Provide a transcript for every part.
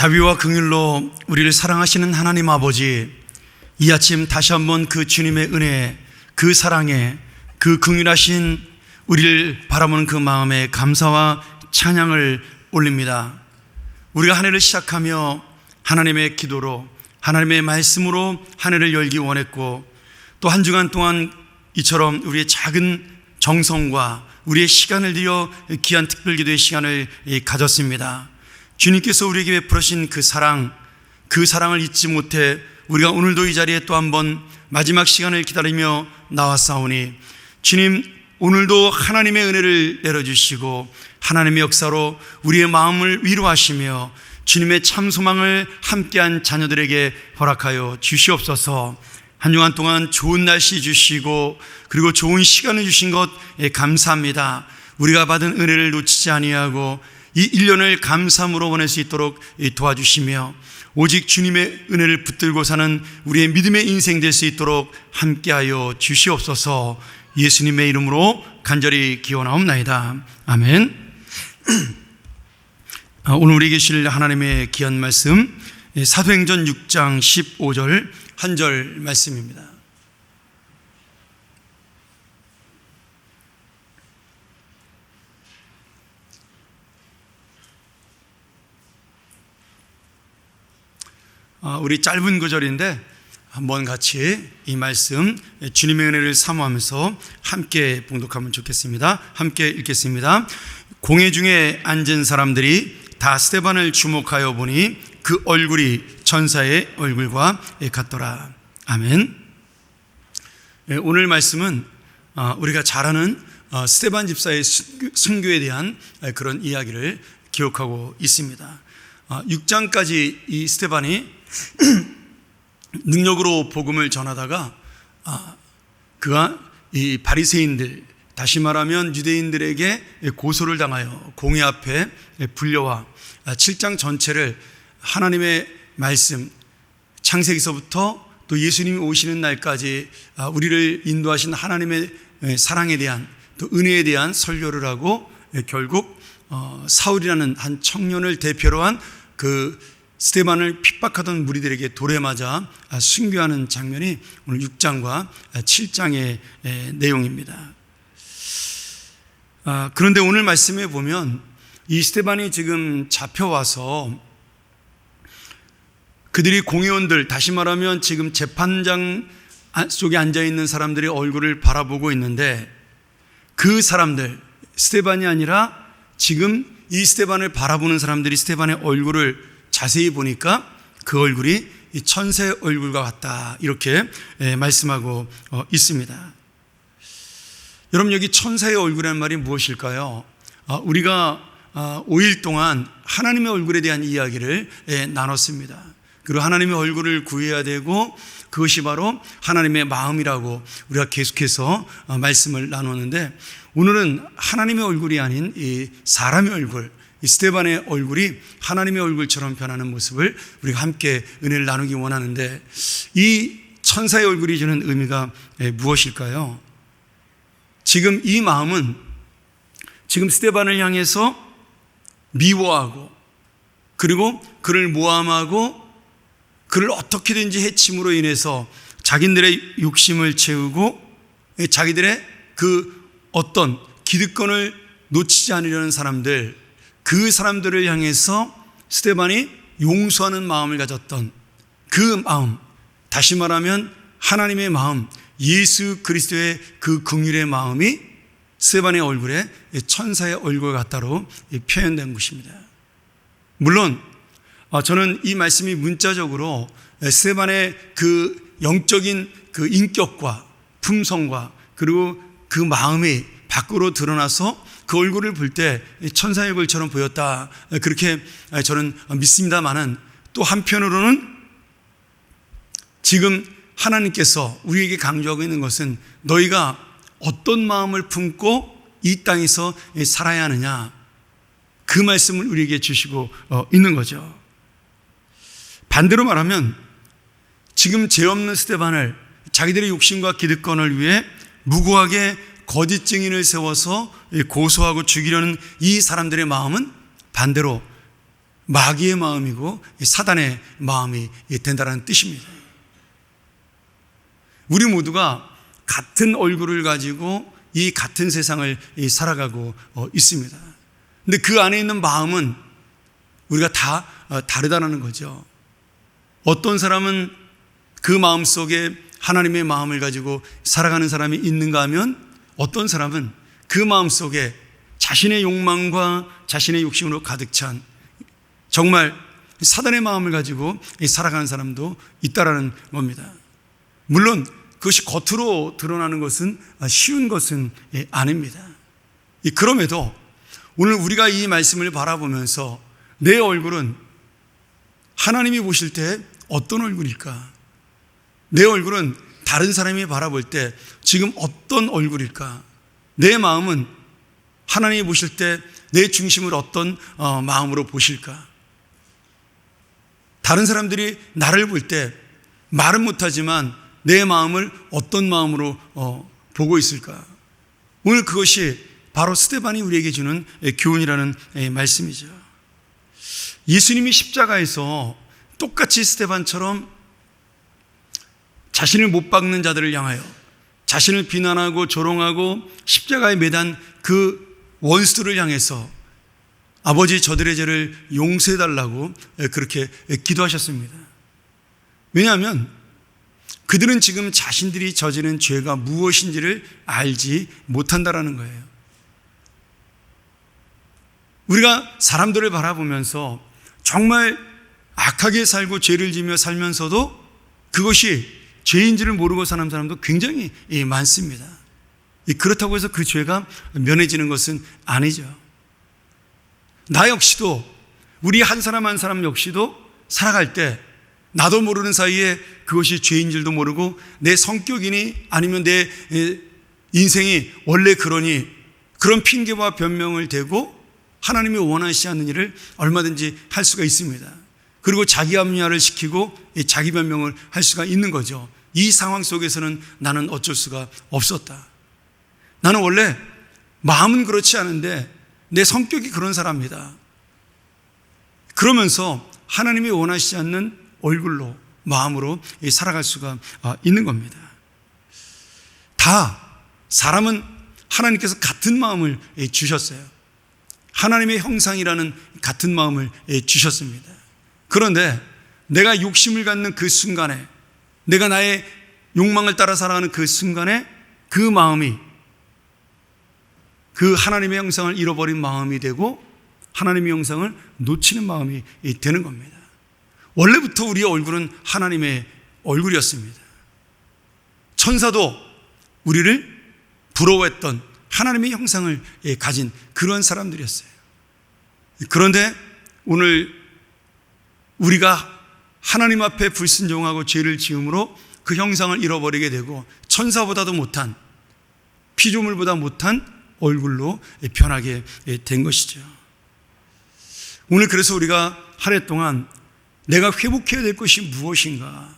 자비와 긍휼로 우리를 사랑하시는 하나님 아버지, 이 아침 다시 한번 그 주님의 은혜, 그 사랑에, 그 긍휼하신 우리를 바라보는 그 마음에 감사와 찬양을 올립니다. 우리가 한 해를 시작하며 하나님의 기도로, 하나님의 말씀으로 한 해를 열기 원했고, 또 한 주간 동안 이처럼 우리의 작은 정성과 우리의 시간을 들여 귀한 특별 기도의 시간을 가졌습니다. 주님께서 우리에게 베푸신 그 사랑, 그 사랑을 잊지 못해 우리가 오늘도 이 자리에 또 한번 마지막 시간을 기다리며 나왔사오니 주님 오늘도 하나님의 은혜를 내려주시고 하나님의 역사로 우리의 마음을 위로하시며 주님의 참 소망을 함께한 자녀들에게 허락하여 주시옵소서 한 주간 동안 좋은 날씨 주시고 그리고 좋은 시간을 주신 것 감사합니다. 우리가 받은 은혜를 놓치지 아니하고 이 1년을 감사함으로 보낼 수 있도록 도와주시며 오직 주님의 은혜를 붙들고 사는 우리의 믿음의 인생 될 수 있도록 함께하여 주시옵소서 예수님의 이름으로 간절히 기원하옵나이다. 아멘. 오늘 우리 계실 하나님의 귀한 말씀 사도행전 6장 15절 한 절 말씀입니다. 우리 짧은 구절인데 한번 같이 이 말씀 주님의 은혜를 사모하면서 함께 봉독하면 좋겠습니다. 함께 읽겠습니다. 공회 중에 앉은 사람들이 다 스테반을 주목하여 보니 그 얼굴이 천사의 얼굴과 같더라. 아멘. 예, 오늘 말씀은 아, 우리가 잘 아는 어, 스테반 집사의 순교에 대한 그런 이야기를 기록하고 있습니다. 6장까지 아, 이 스테반이 능력으로 복음을 전하다가 아, 그가 이 바리새인들 다시 말하면 유대인들에게 고소를 당하여 공회 앞에 불려와 7장 전체를 하나님의 말씀 창세기서부터 또 예수님이 오시는 날까지 아, 우리를 인도하신 하나님의 사랑에 대한 또 은혜에 대한 설교를 하고 결국 어, 사울이라는 한 청년을 대표로 한그 스테반을 핍박하던 무리들에게 돌에 맞아 순교하는 장면이 오늘 6장과 7장의 내용입니다. 아, 그런데 오늘 말씀에 보면 이 스테반이 지금 잡혀와서 그들이 공의원들, 다시 말하면 지금 재판장 속에 앉아 있는 사람들의 얼굴을 바라보고 있는데 그 사람들, 스테반이 아니라 지금 이 스테반을 바라보는 사람들이 스테반의 얼굴을 자세히 보니까 그 얼굴이 천사의 얼굴과 같다. 이렇게 말씀하고 어, 있습니다. 여러분, 여기 천사의 얼굴이라는 말이 무엇일까요? 아, 우리가 5일 아, 동안 하나님의 얼굴에 대한 이야기를 나눴습니다. 그리고 하나님의 얼굴을 구해야 되고 그것이 바로 하나님의 마음이라고 우리가 계속해서 어, 말씀을 나눴는데 오늘은 하나님의 얼굴이 아닌 이 사람의 얼굴, 이 스테반의 얼굴이 하나님의 얼굴처럼 변하는 모습을 우리가 함께 은혜를 나누기 원하는데 이 천사의 얼굴이 주는 의미가 무엇일까요? 지금 이 마음은 지금 스테반을 향해서 미워하고 그리고 그를 모함하고 그를 어떻게든지 해침으로 인해서 자기들의 욕심을 채우고 자기들의 그 어떤 기득권을 놓치지 않으려는 사람들 그 사람들을 향해서 스테반이 용서하는 마음을 가졌던 그 마음 다시 말하면 하나님의 마음 예수 그리스도의 그 긍휼의 마음이 스테반의 얼굴에 천사의 얼굴 같다로 표현된 것입니다. 물론 아, 저는 이 말씀이 문자적으로 스테반의 그 영적인 그 인격과 품성과 그리고 그 마음이 밖으로 드러나서 그 얼굴을 볼 때 천사의 얼굴처럼 보였다. 그렇게 저는 믿습니다만은 또 한편으로는 지금 하나님께서 우리에게 강조하고 있는 것은 너희가 어떤 마음을 품고 이 땅에서 살아야 하느냐 그 말씀을 우리에게 주시고 어, 있는 거죠. 반대로 말하면 지금 죄 없는 스테반을 자기들의 욕심과 기득권을 위해 무고하게 거짓 증인을 세워서 고소하고 죽이려는 이 사람들의 마음은 반대로 마귀의 마음이고 사단의 마음이 된다는 뜻입니다. 우리 모두가 같은 얼굴을 가지고 이 같은 세상을 살아가고 어, 있습니다. 근데 그 안에 있는 마음은 우리가 다 어, 다르다는 거죠. 어떤 사람은 그 마음 속에 하나님의 마음을 가지고 살아가는 사람이 있는가 하면 어떤 사람은 그 마음 속에 자신의 욕망과 자신의 욕심으로 가득 찬 정말 사단의 마음을 가지고 살아가는 사람도 있다라는 겁니다. 물론 그것이 겉으로 드러나는 것은 쉬운 것은 아닙니다. 그럼에도 오늘 우리가 이 말씀을 바라보면서 내 얼굴은 하나님이 보실 때 어떤 얼굴일까? 내 얼굴은 다른 사람이 바라볼 때 지금 어떤 얼굴일까? 내 마음은 하나님이 보실 때 내 중심을 어떤 어, 마음으로 보실까? 다른 사람들이 나를 볼 때 말은 못하지만 내 마음을 어떤 마음으로 어, 보고 있을까? 오늘 그것이 바로 스테반이 우리에게 주는 교훈이라는 말씀이죠. 예수님이 십자가에서 똑같이 스테반처럼 자신을 못 박는 자들을 향하여 자신을 비난하고 조롱하고 십자가에 매단 그 원수들을 향해서 아버지 저들의 죄를 용서해 달라고 그렇게 기도하셨습니다. 왜냐하면 그들은 지금 자신들이 저지른 죄가 무엇인지를 알지 못한다라는 거예요. 우리가 사람들을 바라보면서 정말 악하게 살고 죄를 지며 살면서도 그것이 죄인지를 모르고 사는 사람도 굉장히 많습니다. 그렇다고 해서 그 죄가 면해지는 것은 아니죠. 나 역시도 우리 한 사람 한 사람 역시도 살아갈 때 나도 모르는 사이에 그것이 죄인 줄도 모르고 내 성격이니 아니면 내 인생이 원래 그러니 그런 핑계와 변명을 대고 하나님이 원하시 않는 일을 얼마든지 할 수가 있습니다. 그리고 자기 합리화를 시키고 자기 변명을 할 수가 있는 거죠. 이 상황 속에서는 나는 어쩔 수가 없었다. 나는 원래 마음은 그렇지 않은데 내 성격이 그런 사람이다. 그러면서 하나님이 원하시지 않는 얼굴로 마음으로 살아갈 수가 아, 있는 겁니다. 다 사람은 하나님께서 같은 마음을 주셨어요. 하나님의 형상이라는 같은 마음을 주셨습니다. 그런데 내가 욕심을 갖는 그 순간에 내가 나의 욕망을 따라 살아가는 그 순간에 그 마음이 그 하나님의 형상을 잃어버린 마음이 되고 하나님의 형상을 놓치는 마음이 되는 겁니다. 원래부터 우리의 얼굴은 하나님의 얼굴이었습니다. 천사도 우리를 부러워했던 하나님의 형상을 가진 그런 사람들이었어요. 그런데 오늘 우리가 하나님 앞에 불순종하고 죄를 지음으로 그 형상을 잃어버리게 되고 천사보다도 못한 피조물보다 못한 얼굴로 변하게 된 것이죠. 오늘 그래서 우리가 한 해 동안 내가 회복해야 될 것이 무엇인가?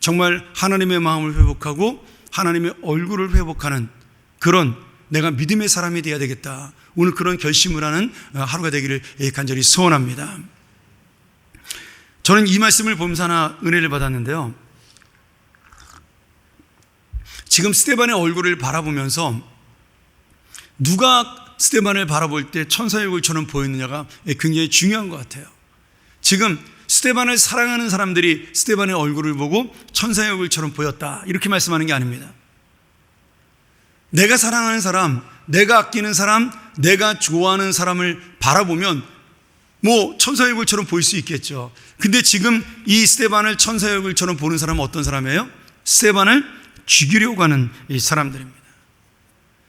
정말 하나님의 마음을 회복하고 하나님의 얼굴을 회복하는 그런 내가 믿음의 사람이 되어야 되겠다. 오늘 그런 결심을 하는 하루가 되기를 간절히 소원합니다. 저는 이 말씀을 보면서 하나 은혜를 받았는데요. 지금 스테반의 얼굴을 바라보면서 누가 스테반을 바라볼 때 천사의 얼굴처럼 보이느냐가 굉장히 중요한 것 같아요. 지금 스테반을 사랑하는 사람들이 스테반의 얼굴을 보고 천사의 얼굴처럼 보였다. 이렇게 말씀하는 게 아닙니다. 내가 사랑하는 사람, 내가 아끼는 사람, 내가 좋아하는 사람을 바라보면 뭐 천사의 얼굴처럼 보일 수 있겠죠. 근데 지금 이 스테반을 천사의 얼굴처럼 보는 사람은 어떤 사람이에요? 스테반을 죽이려고 하는 이 사람들입니다.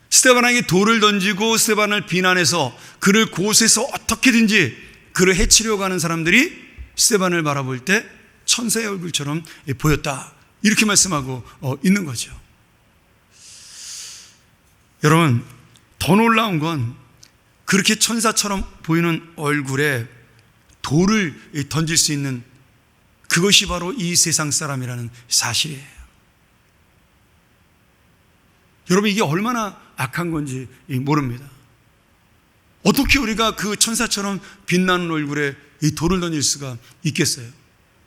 스테반에게 돌을 던지고 스테반을 비난해서 그를 곳에서 어떻게든지 그를 해치려고 하는 사람들이 스테반을 바라볼 때 천사의 얼굴처럼 보였다. 이렇게 말씀하고 어, 있는 거죠. 여러분, 더 놀라운 건 그렇게 천사처럼 보이는 얼굴에 돌을 던질 수 있는 그것이 바로 이 세상 사람이라는 사실이에요. 여러분, 이게 얼마나 악한 건지 모릅니다. 어떻게 우리가 그 천사처럼 빛나는 얼굴에 이 돌을 던질 수가 있겠어요.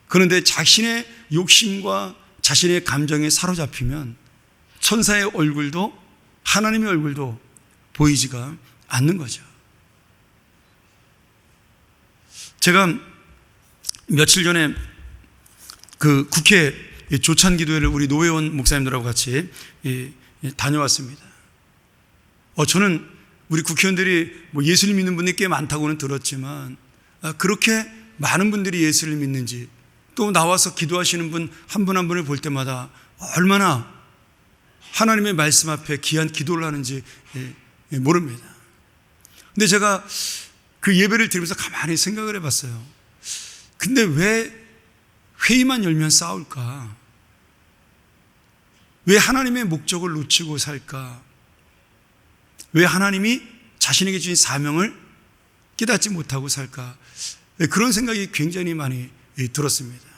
그런데 자신의 욕심과 자신의 감정에 사로잡히면 천사의 얼굴도 하나님의 얼굴도 보이지가 않는 거죠. 제가 며칠 전에 그 국회 조찬 기도회를 우리 노회원 목사님들하고 같이 다녀왔습니다. 어, 저는 우리 국회의원들이 뭐 예수를 믿는 분이 꽤 많다고는 들었지만 아, 그렇게 많은 분들이 예수를 믿는지 또 나와서 기도하시는 분 한 분 한 분을 볼 때마다 얼마나 하나님의 말씀 앞에 귀한 기도를 하는지 예, 예, 모릅니다. 근데 제가 그 예배를 들으면서 가만히 생각을 해봤어요. 근데 왜 회의만 열면 싸울까? 왜 하나님의 목적을 놓치고 살까? 왜 하나님이 자신에게 주신 사명을 깨닫지 못하고 살까? 예, 그런 생각이 굉장히 많이 들었습니다.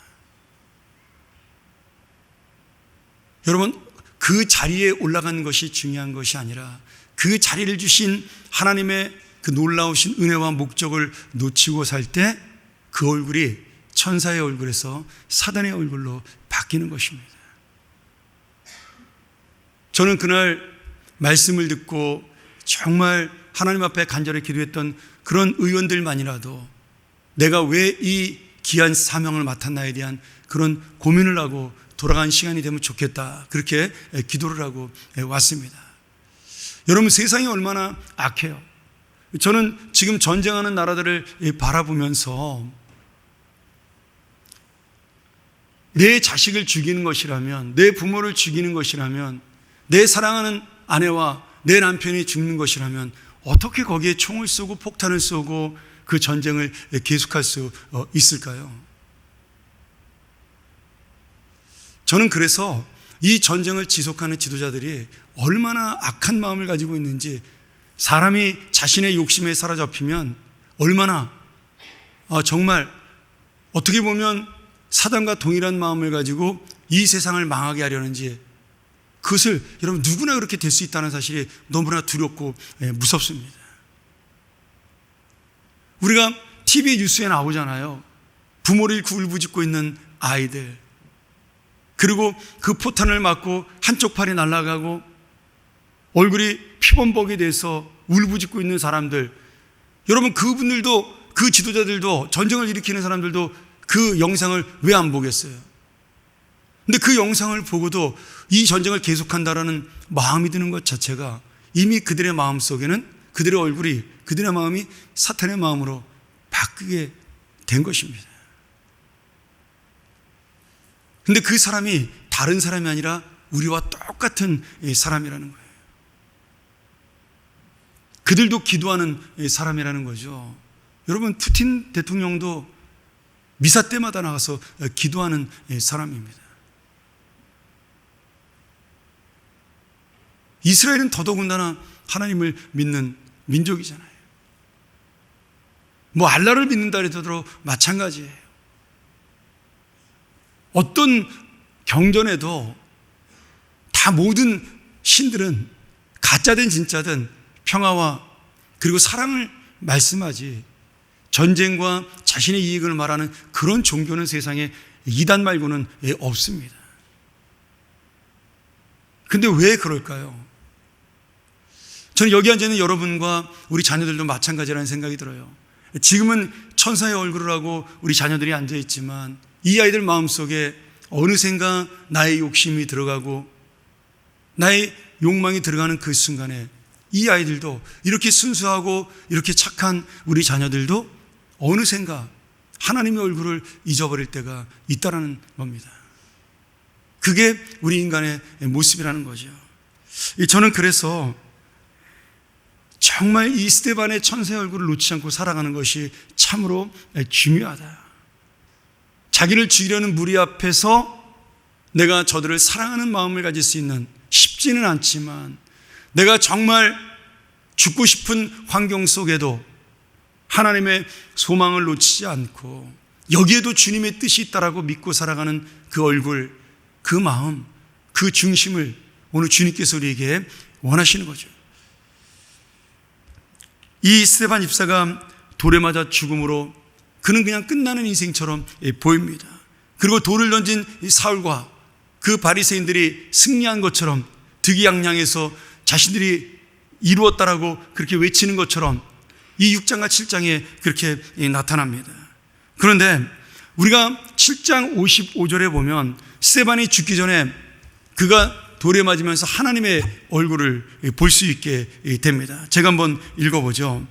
여러분, 그 자리에 올라가는 것이 중요한 것이 아니라 그 자리를 주신 하나님의 그 놀라우신 은혜와 목적을 놓치고 살 때 그 얼굴이 천사의 얼굴에서 사단의 얼굴로 바뀌는 것입니다. 저는 그날 말씀을 듣고 정말 하나님 앞에 간절히 기도했던 그런 의원들만이라도 내가 왜 이 귀한 사명을 맡았나에 대한 그런 고민을 하고 돌아간 시간이 되면 좋겠다. 그렇게 기도를 하고 왔습니다. 여러분 세상이 얼마나 악해요. 저는 지금 전쟁하는 나라들을 바라보면서 내 자식을 죽이는 것이라면, 내 부모를 죽이는 것이라면, 내 사랑하는 아내와 내 남편이 죽는 것이라면 어떻게 거기에 총을 쏘고 폭탄을 쏘고 그 전쟁을 계속할 수 어, 있을까요? 저는 그래서 이 전쟁을 지속하는 지도자들이 얼마나 악한 마음을 가지고 있는지 사람이 자신의 욕심에 사로잡히면 얼마나 어, 정말 어떻게 보면 사단과 동일한 마음을 가지고 이 세상을 망하게 하려는지 그것을 여러분 누구나 그렇게 될 수 있다는 사실이 너무나 두렵고 예, 무섭습니다. 우리가 TV 뉴스에 나오잖아요. 부모를 굴부짖고 있는 아이들. 그리고 그 포탄을 맞고 한쪽 팔이 날아가고 얼굴이 피범벅이 돼서 울부짖고 있는 사람들. 여러분 그분들도 그 지도자들도 전쟁을 일으키는 사람들도 그 영상을 왜 안 보겠어요? 근데 그 영상을 보고도 이 전쟁을 계속한다라는 마음이 드는 것 자체가 이미 그들의 마음 속에는 그들의 얼굴이 그들의 마음이 사탄의 마음으로 바뀌게 된 것입니다. 근데 그 사람이 다른 사람이 아니라 우리와 똑같은 사람이라는 거예요. 그들도 기도하는 사람이라는 거죠. 여러분, 푸틴 대통령도 미사 때마다 나가서 기도하는 사람입니다. 이스라엘은 더더군다나 하나님을 믿는 민족이잖아요. 뭐 알라를 믿는다 해도 마찬가지예요. 어떤 경전에도 다 모든 신들은 가짜든 진짜든 평화와 그리고 사랑을 말씀하지 전쟁과 자신의 이익을 말하는 그런 종교는 세상에 이단 말고는 없습니다. 근데 왜 그럴까요? 저는 여기 앉아 있는 여러분과 우리 자녀들도 마찬가지라는 생각이 들어요. 지금은 천사의 얼굴을 하고 우리 자녀들이 앉아 있지만 이 아이들 마음속에 어느샌가 나의 욕심이 들어가고 나의 욕망이 들어가는 그 순간에 이 아이들도 이렇게 순수하고 이렇게 착한 우리 자녀들도 어느샌가 하나님의 얼굴을 잊어버릴 때가 있다라는 겁니다. 그게 우리 인간의 모습이라는 거죠. 저는 그래서 정말 이 스테반의 천사의 얼굴을 놓지 않고 살아가는 것이 참으로 중요하다. 자기를 죽이려는 무리 앞에서 내가 저들을 사랑하는 마음을 가질 수 있는 쉽지는 않지만 내가 정말 죽고 싶은 환경 속에도 하나님의 소망을 놓치지 않고 여기에도 주님의 뜻이 있다라고 믿고 살아가는 그 얼굴, 그 마음, 그 중심을 오늘 주님께서 우리에게 원하시는 거죠. 이 스테반 입사가 돌에 맞아 죽음으로 그는 그냥 끝나는 인생처럼 예, 보입니다. 그리고 돌을 던진 이 사울과 그 바리새인들이 승리한 것처럼 득이양양해서 자신들이 이루었다라고 그렇게 외치는 것처럼 이 6장과 7장에 그렇게 예, 나타납니다. 그런데 우리가 7장 55절에 보면 스테반이 죽기 전에 그가 돌에 맞으면서 하나님의 얼굴을 볼 수 있게 됩니다. 제가 한번 읽어보죠.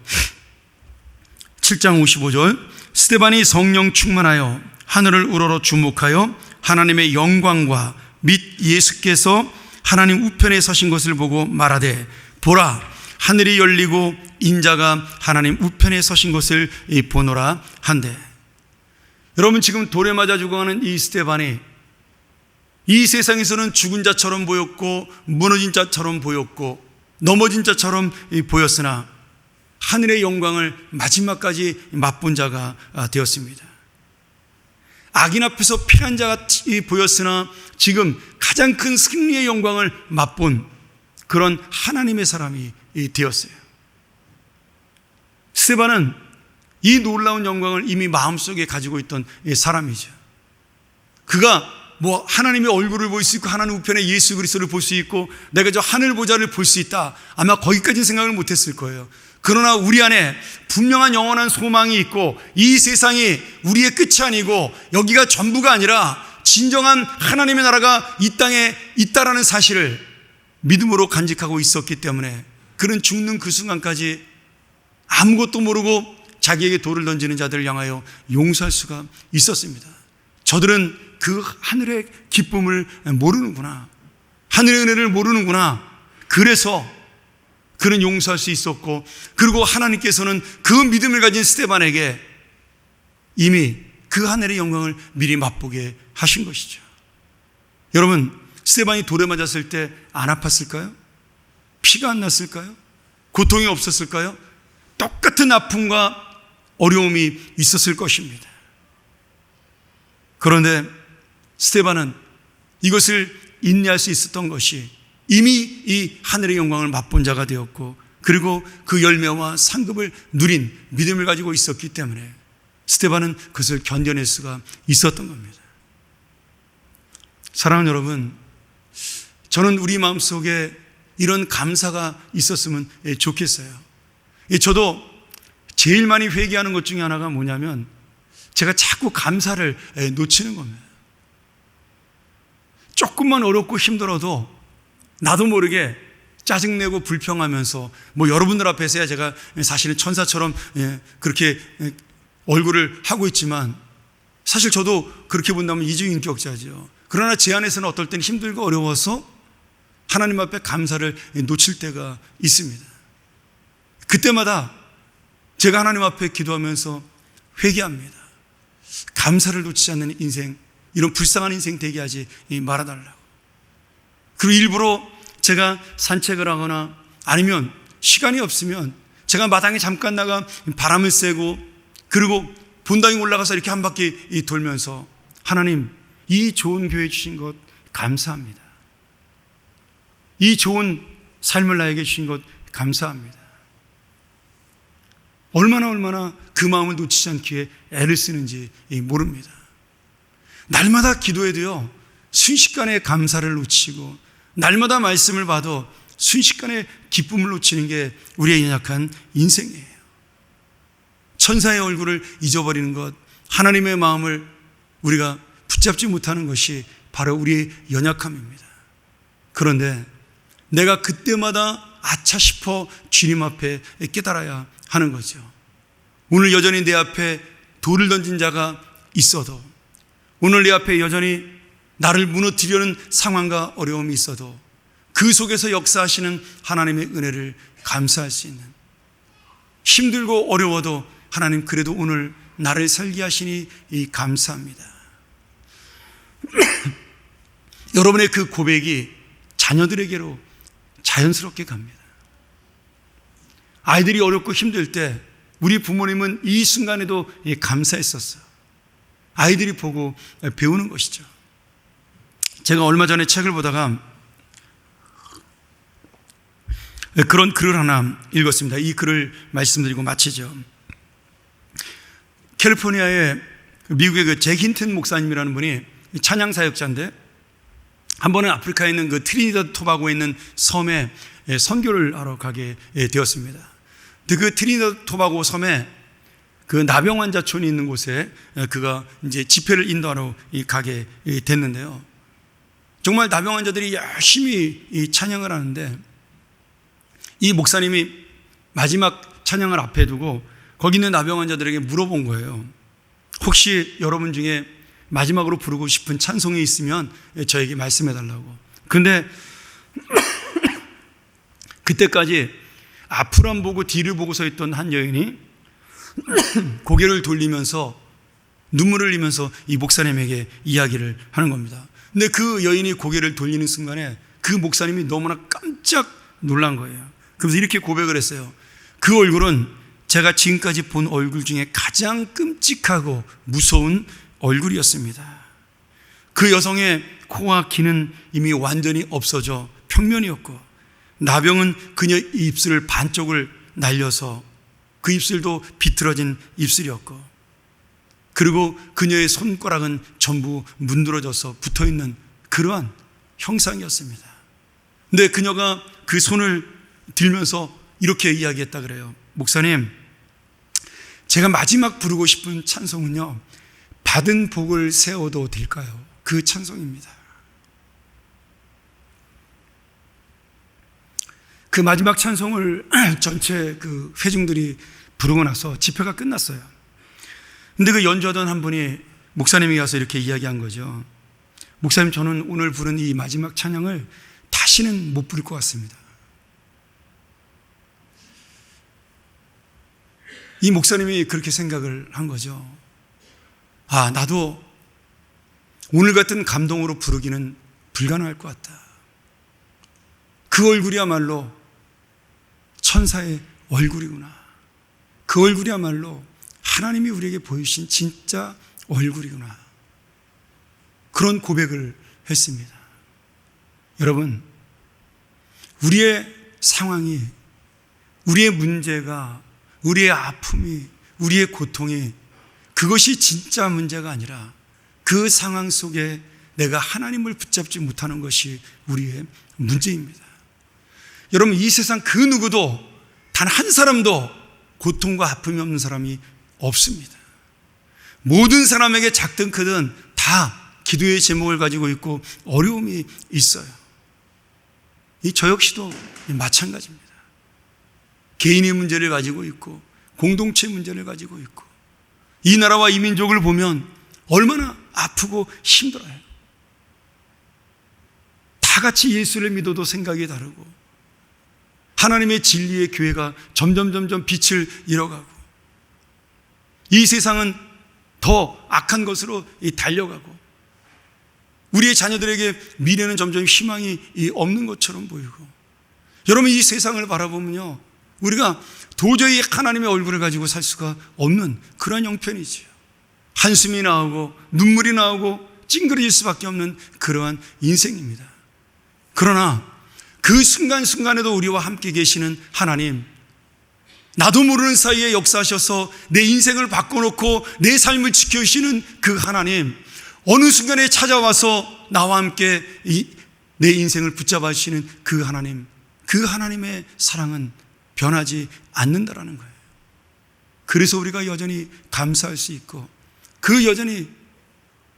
7장 55절 스테반이 성령 충만하여 하늘을 우러러 주목하여 하나님의 영광과 및 예수께서 하나님 우편에 서신 것을 보고 말하되 보라 하늘이 열리고 인자가 하나님 우편에 서신 것을 보노라 한대 여러분 지금 돌에 맞아 죽어가는 이 스테반이 이 세상에서는 죽은 자처럼 보였고 무너진 자처럼 보였고 넘어진 자처럼 보였으나 하늘의 영광을 마지막까지 맛본 자가 되었습니다. 악인 앞에서 피한 자가 보였으나 지금 가장 큰 승리의 영광을 맛본 그런 하나님의 사람이 되었어요. 스테반은 이 놀라운 영광을 이미 마음속에 가지고 있던 사람이죠. 그가 뭐 하나님의 얼굴을 볼 수 있고 하나님 우편에 예수 그리스도를 볼 수 있고 내가 저 하늘 보좌를 볼 수 있다. 아마 거기까지 생각을 못 했을 거예요. 그러나 우리 안에 분명한 영원한 소망이 있고 이 세상이 우리의 끝이 아니고 여기가 전부가 아니라 진정한 하나님의 나라가 이 땅에 있다라는 사실을 믿음으로 간직하고 있었기 때문에 그는 죽는 그 순간까지 아무것도 모르고 자기에게 돌을 던지는 자들을 향하여 용서할 수가 있었습니다. 저들은 그 하늘의 기쁨을 모르는구나. 하늘의 은혜를 모르는구나. 그래서 그는 용서할 수 있었고, 그리고 하나님께서는 그 믿음을 가진 스테반에게 이미 그 하늘의 영광을 미리 맛보게 하신 것이죠. 여러분, 스테반이 돌에 맞았을 때 안 아팠을까요? 피가 안 났을까요? 고통이 없었을까요? 똑같은 아픔과 어려움이 있었을 것입니다. 그런데 스테반은 이것을 인내할 수 있었던 것이 이미 이 하늘의 영광을 맛본 자가 되었고 그리고 그 열매와 상급을 누린 믿음을 가지고 있었기 때문에 스테반은 그것을 견뎌낼 수가 있었던 겁니다. 사랑하는 여러분, 저는 우리 마음속에 이런 감사가 있었으면 좋겠어요. 저도 제일 많이 회개하는 것 중에 하나가 뭐냐면 제가 자꾸 감사를 놓치는 겁니다. 조금만 어렵고 힘들어도 나도 모르게 짜증내고 불평하면서 뭐 여러분들 앞에서야 제가 사실은 천사처럼 그렇게 얼굴을 하고 있지만 사실 저도 그렇게 본다면 이중인격자죠. 그러나 제 안에서는 어떨 때는 힘들고 어려워서 하나님 앞에 감사를 놓칠 때가 있습니다. 그때마다 제가 하나님 앞에 기도하면서 회개합니다. 감사를 놓치지 않는 인생, 이런 불쌍한 인생 되게 하지 말아달라고. 그리고 일부러 제가 산책을 하거나 아니면 시간이 없으면 제가 마당에 잠깐 나가 바람을 쐬고 그리고 본당에 올라가서 이렇게 한 바퀴 돌면서 하나님 이 좋은 교회 주신 것 감사합니다. 이 좋은 삶을 나에게 주신 것 감사합니다. 얼마나 얼마나 그 마음을 놓치지 않기에 애를 쓰는지 모릅니다. 날마다 기도해도요, 순식간에 감사를 놓치고, 날마다 말씀을 봐도 순식간에 기쁨을 놓치는 게 우리의 연약한 인생이에요. 천사의 얼굴을 잊어버리는 것, 하나님의 마음을 우리가 붙잡지 못하는 것이 바로 우리의 연약함입니다. 그런데 내가 그때마다 아차 싶어 주님 앞에 깨달아야 하는 거죠. 오늘 여전히 내 앞에 돌을 던진 자가 있어도 오늘 내 앞에 여전히 나를 무너뜨리려는 상황과 어려움이 있어도 그 속에서 역사하시는 하나님의 은혜를 감사할 수 있는 힘들고 어려워도 하나님 그래도 오늘 나를 살게 하시니 이 감사합니다. 여러분의 그 고백이 자녀들에게로 자연스럽게 갑니다. 아이들이 어렵고 힘들 때 우리 부모님은 이 순간에도 감사했었어요. 아이들이 보고 배우는 것이죠. 제가 얼마 전에 책을 보다가 그런 글을 하나 읽었습니다. 이 글을 말씀드리고 마치죠. 캘리포니아의 미국의 그 잭힌튼 목사님이라는 분이 찬양 사역자인데 한 번은 아프리카에 있는 그 트리니다드 토바고에 있는 섬에 예, 선교를 하러 가게 예, 되었습니다. 그 트리니다드 토바고 섬에 그 나병 환자촌이 있는 곳에 예, 그가 이제 집회를 인도하러 가게 됐는데요. 정말 나병 환자들이 열심히 찬양을 하는데 이 목사님이 마지막 찬양을 앞에 두고 거기 있는 나병 환자들에게 물어본 거예요. 혹시 여러분 중에 마지막으로 부르고 싶은 찬송이 있으면 저에게 말씀해 달라고. 근데 그때까지 앞을 안 보고 뒤를 보고 서 있던 한 여인이 고개를 돌리면서 눈물을 흘리면서 이 목사님에게 이야기를 하는 겁니다. 근데 그 여인이 고개를 돌리는 순간에 그 목사님이 너무나 깜짝 놀란 거예요. 그래서 이렇게 고백을 했어요. 그 얼굴은 제가 지금까지 본 얼굴 중에 가장 끔찍하고 무서운 얼굴이었습니다. 그 여성의 코와 귀는 이미 완전히 없어져 평면이었고 나병은 그녀 입술을 반쪽을 날려서 그 입술도 비틀어진 입술이었고 그리고 그녀의 손가락은 전부 문드러져서 붙어 있는 그러한 형상이었습니다. 근데 그녀가 그 손을 들면서 이렇게 이야기했다 그래요. 목사님, 제가 마지막 부르고 싶은 찬송은요, 받은 복을 세워도 될까요? 그 찬송입니다. 그 마지막 찬송을 전체 그 회중들이 부르고 나서 집회가 끝났어요. 근데 그 연주하던 한 분이 목사님이 가서 이렇게 이야기한 거죠. 목사님, 저는 오늘 부른 이 마지막 찬양을 다시는 못 부를 것 같습니다. 이 목사님이 그렇게 생각을 한 거죠. 아, 나도 오늘 같은 감동으로 부르기는 불가능할 것 같다. 그 얼굴이야말로 천사의 얼굴이구나. 그 얼굴이야말로 하나님이 우리에게 보이신 진짜 얼굴이구나. 그런 고백을 했습니다. 여러분, 우리의 상황이, 우리의 문제가 우리의 아픔이, 우리의 고통이 그것이 진짜 문제가 아니라 그 상황 속에 내가 하나님을 붙잡지 못하는 것이 우리의 문제입니다. 여러분, 이 세상 그 누구도 단 한 사람도 고통과 아픔이 없는 사람이 없습니다. 모든 사람에게 작든 크든 다 기도의 제목을 가지고 있고 어려움이 있어요. 이 저 역시도 마찬가지입니다. 개인의 문제를 가지고 있고 공동체 문제를 가지고 있고 이 나라와 이 민족을 보면 얼마나 아프고 힘들어요. 다 같이 예수를 믿어도 생각이 다르고 하나님의 진리의 교회가 점점 점점 빛을 잃어가고 이 세상은 더 악한 것으로 달려가고 우리의 자녀들에게 미래는 점점 희망이 없는 것처럼 보이고 여러분 이 세상을 바라보면요 우리가 도저히 하나님의 얼굴을 가지고 살 수가 없는 그런 형편이지요. 한숨이 나오고 눈물이 나오고 찡그러질 수밖에 없는 그러한 인생입니다. 그러나 그 순간순간에도 우리와 함께 계시는 하나님, 나도 모르는 사이에 역사하셔서 내 인생을 바꿔놓고 내 삶을 지켜주시는 그 하나님, 어느 순간에 찾아와서 나와 함께 내 인생을 붙잡아 주시는 그 하나님, 그 하나님의 사랑은 변하지 않는다라는 거예요. 그래서 우리가 여전히 감사할 수 있고 그 여전히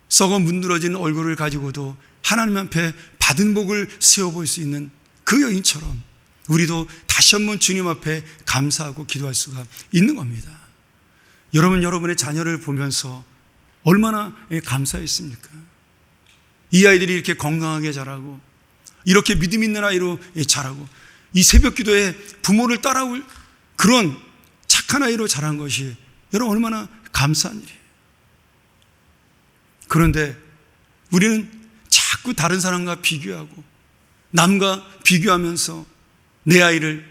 썩어 문드러진 얼굴을 가지고도 하나님 앞에 받은 복을 세워볼 수 있는 그 여인처럼 우리도 다시 한번 주님 앞에 감사하고 기도할 수가 있는 겁니다. 여러분, 여러분의 자녀를 보면서 얼마나 감사했습니까? 이 아이들이 이렇게 건강하게 자라고 이렇게 믿음 있는 아이로 자라고 이 새벽 기도에 부모를 따라올 그런 착한 아이로 자란 것이 여러분 얼마나 감사한 일이에요. 그런데 우리는 자꾸 다른 사람과 비교하고 남과 비교하면서 내 아이를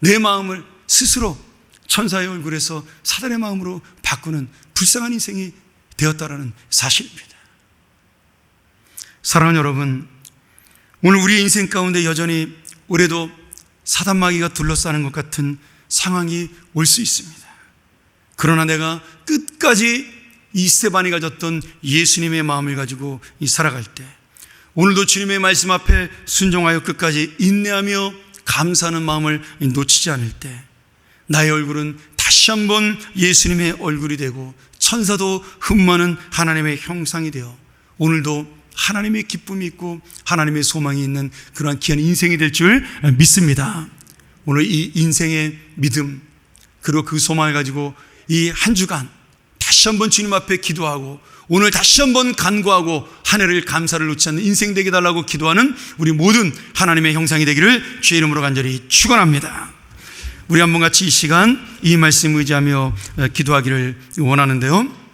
내 마음을 스스로 천사의 얼굴에서 사단의 마음으로 바꾸는 불쌍한 인생이 되었다라는 사실입니다. 사랑하는 여러분, 오늘 우리 인생 가운데 여전히 올해도 사단마귀가 둘러싸는 것 같은 상황이 올 수 있습니다. 그러나 내가 끝까지 이 스테반이 가졌던 예수님의 마음을 가지고 이 살아갈 때 오늘도 주님의 말씀 앞에 순종하여 끝까지 인내하며 감사하는 마음을 놓치지 않을 때 나의 얼굴은 다시 한번 예수님의 얼굴이 되고 천사도 흠모하는 하나님의 형상이 되어 오늘도 하나님의 기쁨이 있고 하나님의 소망이 있는 그러한 귀한 인생이 될 줄 믿습니다. 오늘 이 인생의 믿음 그리고 그 소망을 가지고 이 한 주간 다시 한번 주님 앞에 기도하고 오늘 다시 한번 간구하고 한 해를 감사를 놓지 않는 인생 되게 달라고 기도하는 우리 모든 하나님의 형상이 되기를 주의 이름으로 간절히 축원합니다. 우리 한번 같이 이 시간 이 말씀 의지하며 기도하기를 원하는데요.